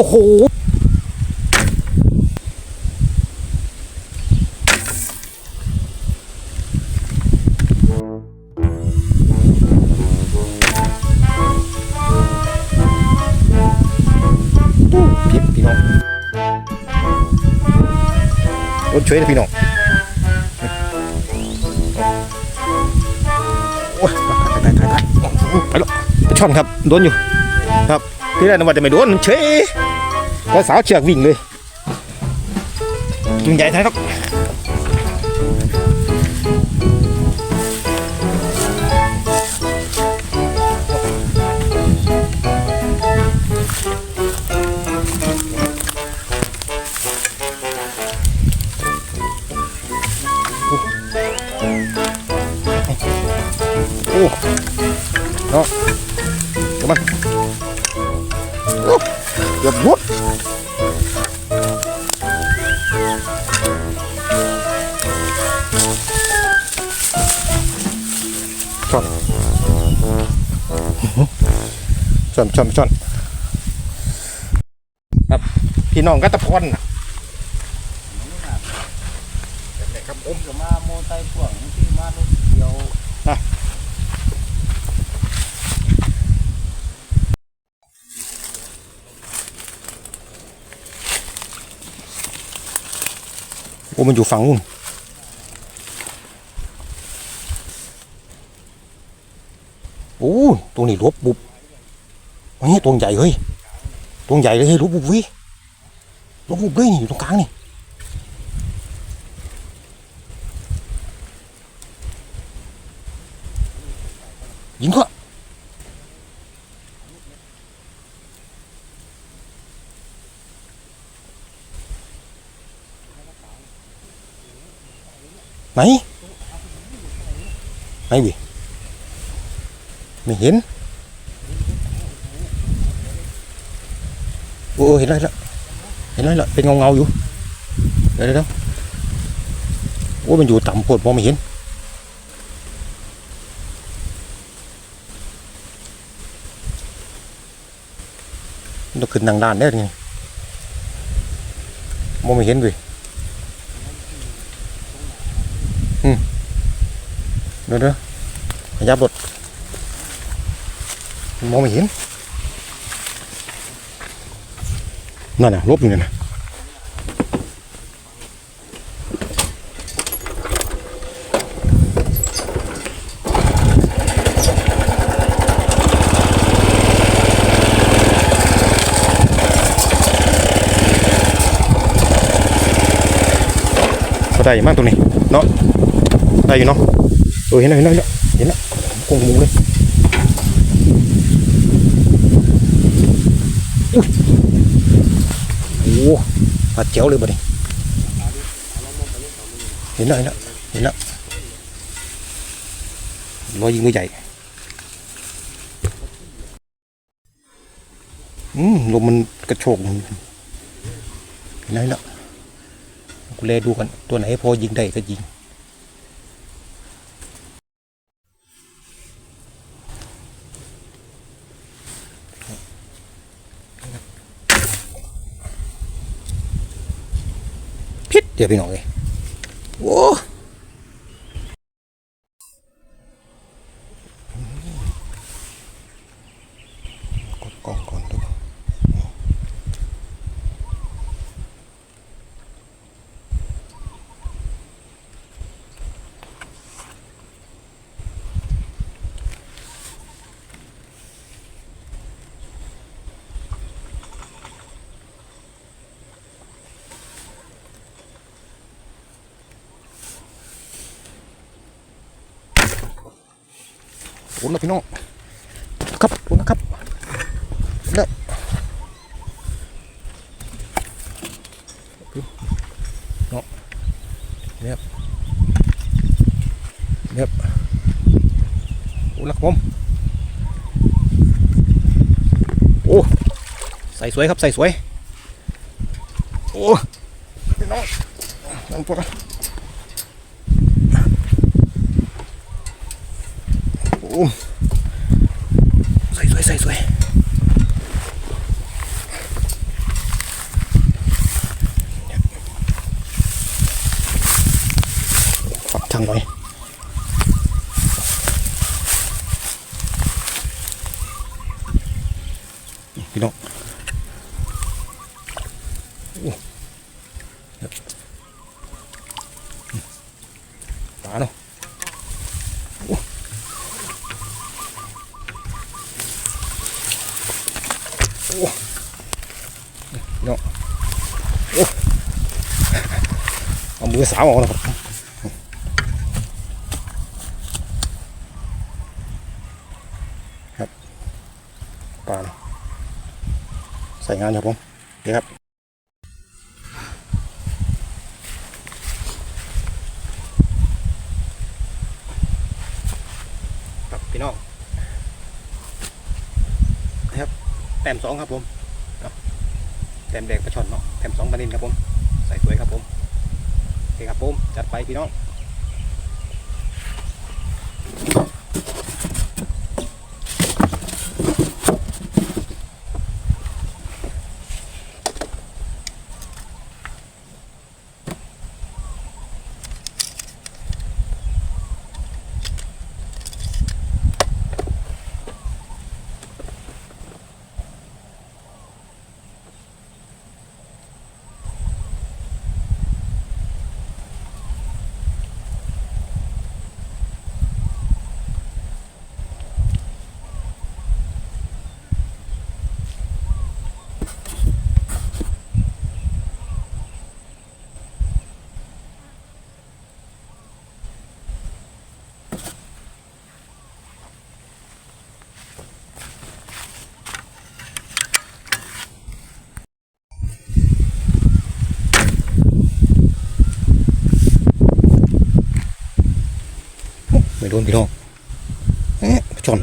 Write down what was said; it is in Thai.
โอ้โหอู้พิบพี่น้องรถช่วยนะพี่น้องโอ้ยตายตายตายตายไปแล้วไปช่อนครับ โดนอยู่ ครับ ที่แรกนึกว่าจะไม่โดนมันเฉย แล้วสาวเชือกวิ่งเลยจุงใหญ่ไทยครั เกือบรุดช่อนช่อนช่อนช่อนครับพี่น้องกัตะพรน่ะครับผมจะมาโมไซค์พ่วงที่มารถเดียว อ้มันอยู่ฝั่งนู้นโอ้ตรงนี้ลบบุบเฮ้ยตรงใหญ่เฮ้ยตรงใหญ่เลยเฮ้ยลบบุบวิลบบุบเลยนี่อยู่ตรงกลางนี่ยิงก็ ไหนไหนวิไม่เห็น โอ้เห็นอะไรแล้วเห็นอะไรแล้วเป็นเงาเงาอยู่ เดี๋ยวเดี๋ยวโอ้มันอยู่ต่ำโพดมองไม่เห็นมันต้องขึ้นทางด้านได้ไงมองไม่เห็นเวิ เดี๋ยวเดี๋ยวขยับรถมองไม่เห็น นั่นน่ะลบอยู่นั่นน่ะก็ได้มากตรงนี้เนาะ ได้อยู่เนาะเออเห็นแล้วเห็นแล้วเห็นแล้วกงมูเลยโอ้โหปัดเจ๋วเลยบ่นี่เห็นแล้วเห็นแล้วเห็นแล้วรอยยิงก็ใหญ่อืมลมมันกระโชกเห็นแล้วเห็นแล้วกูเลดูกันตัวไหนพอยิงได้ก็ยิง เดี๋ยวพี่น้องเลยโอ้ โอ้แล้วพี่น้องครับโอ้นะครับแล้เนาะเนี่ยเนี่ยโอ้แล้วครับผมโอ้ใส่สวยครับใส่สวยโอ้พี่น้องนั่งพวก ôm rồi rồi rồi rồi phạm thằng này cái đó. Ủa. พี่น้องโอ้เอามือสาวออกแล้วครับครับปลาเนาะใส่งานครับผมเดี๋ยครับครับพี่น้องนะครับแต้มสองครับผม แต้มแดงประชอนเนาะแต้มสองปลานินครับผม ใส่สวยครับผม โอเคครับผม จัดไปพี่น้อง ไม่โดนพี่น้องเอ๊ะชน